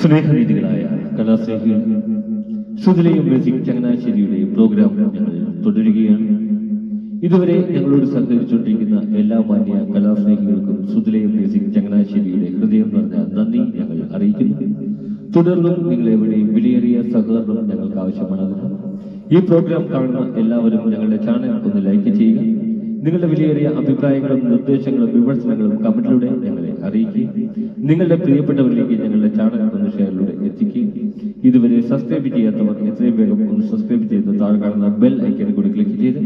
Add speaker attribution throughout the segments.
Speaker 1: സ്നേഹരീതികളായ കലാസ്നേഹികൾ സുതിലയും music ചങ്ങനാശ്ശേരിയുടെ programme ഞങ്ങൾ തുടരുകയാണ്. ഇതുവരെ ഞങ്ങളോട് സഹകരിച്ചുകൊണ്ടിരിക്കുന്ന എല്ലാ മാന്യ കലാസ്നേഹികൾക്കും സുതിലയും മ്യൂസിക് ചങ്ങനാശ്ശേരിയുടെ ഹൃദയം നിറഞ്ഞ നന്ദി ഞങ്ങൾ അറിയിക്കുന്നു. തുടർന്നും നിങ്ങൾ എവിടെയും വിലയേറിയ സഹകരണം ഞങ്ങൾക്ക് ആവശ്യമാണ് ഈ പ്രോഗ്രാം കാണുന്ന എല്ലാവരും ഞങ്ങളുടെ ചാനൽ ഒന്ന് ലൈക്ക് ചെയ്യുക. നിങ്ങളുടെ വിലയേറിയ അഭിപ്രായങ്ങളും നിർദ്ദേശങ്ങളും വിമർശനങ്ങളും കമന്റിലൂടെ ഞങ്ങളെ അറിയിക്കുക. നിങ്ങളുടെ പ്രിയപ്പെട്ടവരിലേക്ക് ഞങ്ങളുടെ ഇതുവരെ സബ്സ്ക്രൈബ് ചെയ്യാത്തവർ എത്രയും വേഗം ഒന്ന് സബ്സ്ക്രൈബ് ചെയ്ത് താഴെ കാണുന്ന ബെൽ ഐക്കൺ കൂടി ക്ലിക്ക് ചെയ്ത്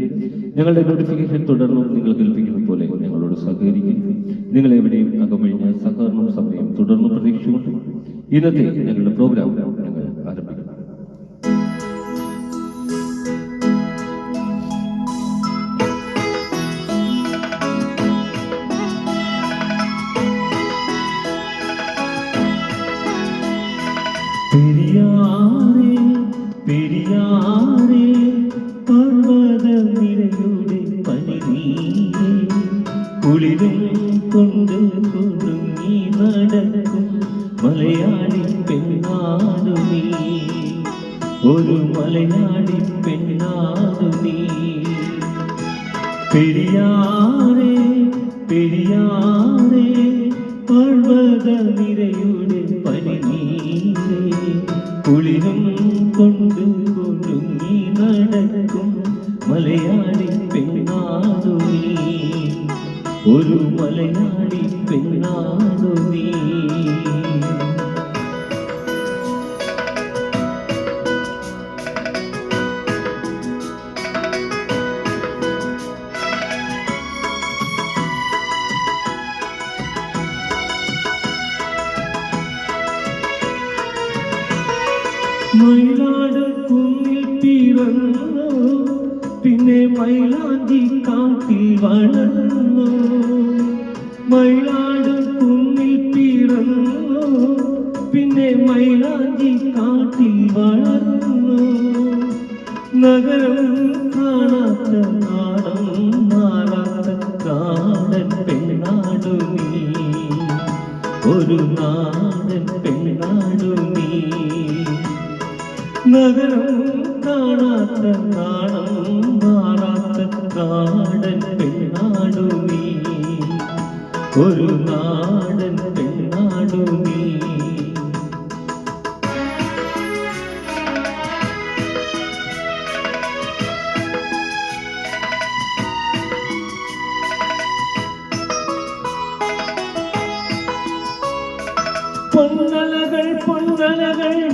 Speaker 1: ഞങ്ങളുടെ നോട്ടിഫിക്കേഷൻ തുടർന്നും നിങ്ങൾ ലഭിക്കുന്നത് പോലെ ഞങ്ങളോട് സഹകരിക്കും. നിങ്ങൾ എവിടെയും അകമഴിഞ്ഞ സഹകരണം സമയം തുടർന്നും പ്രതീക്ഷിച്ചുകൊണ്ട് ഇന്നത്തെ ഞങ്ങളുടെ പ്രോഗ്രാം ഞങ്ങൾ ആരംഭിക്കുന്നു. പെരിയാറേ നടക്കും. മലയാളി പെണ്ണാടുമീ ഒരു മലയാളി പെണ്ണാടു മയിലാട് കുന്നിൽ പിറന്നു പിന്നെ മൈലാഞ്ചി കാട്ടിൽ വളർന്നു. മയിലാട് നഗരം കാണാത്ത നാണം മാറാത്ത നാടൻ പെണ്ണാടു നീ ഒരു നാടൻ പെണ്ണാടു നീ പൊന്നലകൾ പൊന്നലകൾ ഞൊറിഞ്ഞുടുത്ത്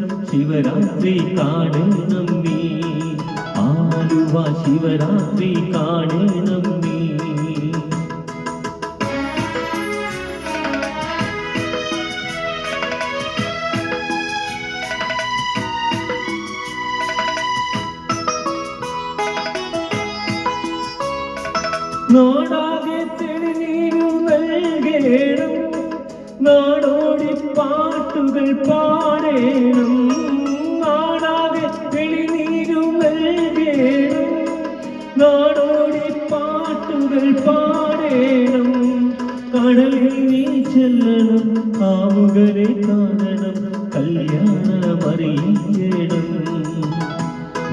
Speaker 1: ശിവരാത്രി കാണണം നീ ആലുവ ശിവരാത്രി കാണണം നീ നാടാകെ തെളിനീരു നൽകേണം. നാടോടി പാട്ടുകൾ പാടേണം. നാടാകെ തെളിനീരു നൽകേണം. നാടോടി പാട്ടുകൾ പാടേണം. കടലിൽ നീ ചെല്ലണം. കാമുകരെ കാണണം. കല്യാണം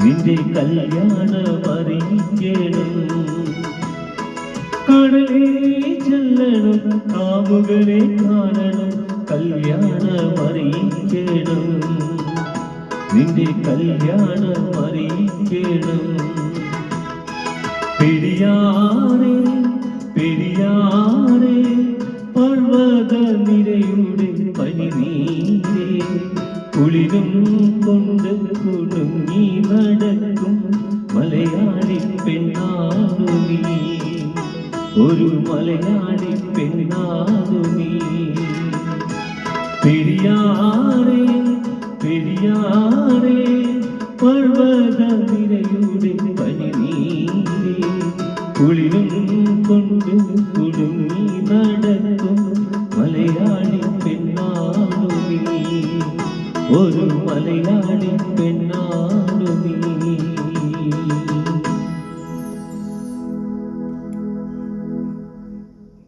Speaker 1: നിന്റെ കല്യാണം കടലിൽ ചെല്ലണം. കാമുകരെ കാണണം. കല്യാണമറിയിക്കണം. നിന്റെ കല്യാണമറിയിക്കണം. പെരിയാറേ പെരിയാറേ പർവത നിരയുടെ പനിനീരേ കുളിരും കൊണ്ട് കുടുങ്ങി നടക്കും മലയാളി പെണ്ണാകു ഒരു മലയാളി പെണ്ണാകു പെരിയാറേ പർവത നിരയുടെ പനിനീരേ കുളിരും കൊണ്ട് കുടുങ്ങി നടക്കും മലയാളി പെണ്ണാണു ഒരു മലയാളി പെണ്ണ